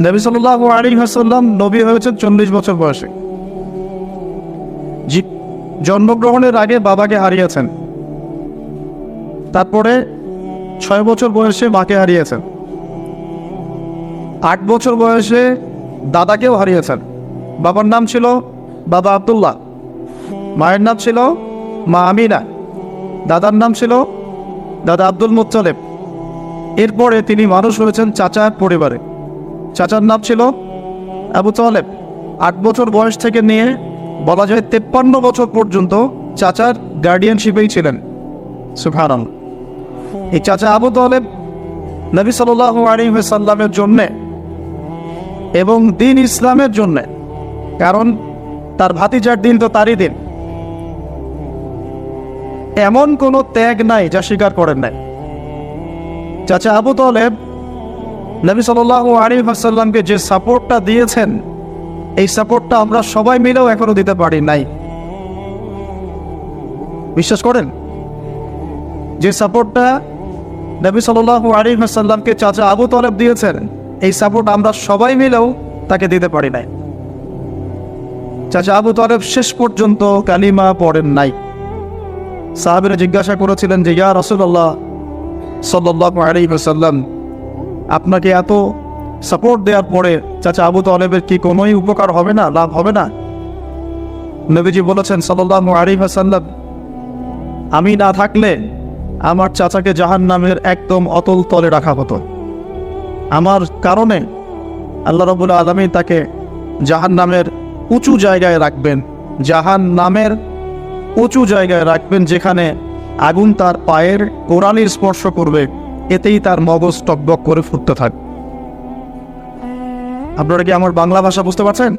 নবী সাল্লাহ আলী হাসাল্লাম নবী হয়েছেন চল্লিশ বছর বয়সে। জন্মগ্রহণের আগে বাবাকে হারিয়েছেন। তারপরে ছয় বছর বয়সে মাকে হারিয়েছেন। আট বছর বয়সে দাদাকেও হারিয়েছেন। বাবার নাম ছিল বাবা আবদুল্লাহ। মায়ের নাম ছিল মা আমিনা। দাদার নাম ছিল দাদা আব্দুল মুত্তালেব। এরপরে তিনি মানুষ হয়েছেন চাচার পরিবারে। চাচার নাম ছিল আবু তালেব। আট বছর বয়স থেকে নিয়ে বলা যায় তেপ্পান্ন বছর পর্যন্ত চাচার গার্ডিয়ানশিপেই ছিলেন। সুফান এই চাচা আবু তালেব নবী সাল আলী সাল্লামের জন্যে এবং দিন ইসলামের জন্যে, কারণ তার ভাতিজার দিন তো তারই দিন। এমন কোনো ত্যাগ নাই যা স্বীকার করেন নাই। চাচা আবু তলেব নবী সাল আলী যে সাপোর্টটা দিয়েছেন, এই সাপোর্টটা আমরা সবাই মিলেও এখনও দিতে পারি নাই। বিশ্বাস করেন? যে সাপোর্টটা নবী সাল আলী চাচা আবু তলেব দিয়েছেন, এই সাপোর্ট আমরা সবাই মিলেও তাকে দিতে পারি নাই। চাচা আবু তলেব শেষ পর্যন্ত কালিমা পড়েন নাই। সাহাবিরা জিজ্ঞাসা করেছিলেন যে, ইয়া রসুল্লাহ সাল্লাহ আলী আপনাকে এত সাপোর্ট দেওয়ার পরে চাচা আবু তলেবের কি কোনোই উপকার হবে না, লাভ হবে না? নবীজি বলেছেন সাল্লাহ আলী সাল্লাম আমি না থাকলে আমার চাচাকে জাহান নামের একদম অতল তলে রাখা হতো। আমার কারণে আল্লাহ রবুল্লা আলমী তাকে জাহান নামের উঁচু জায়গায় রাখবেন জাহান নামের উঁচু জায়গায় রাখবেন যেখানে আগুন তার পায়ের কোরআনি স্পর্শ করবে। এতেই তার মগজ টকবক করে ফুটতে থাকে। আপনারা কি আমার বাংলা ভাষা বুঝতে পারছেন?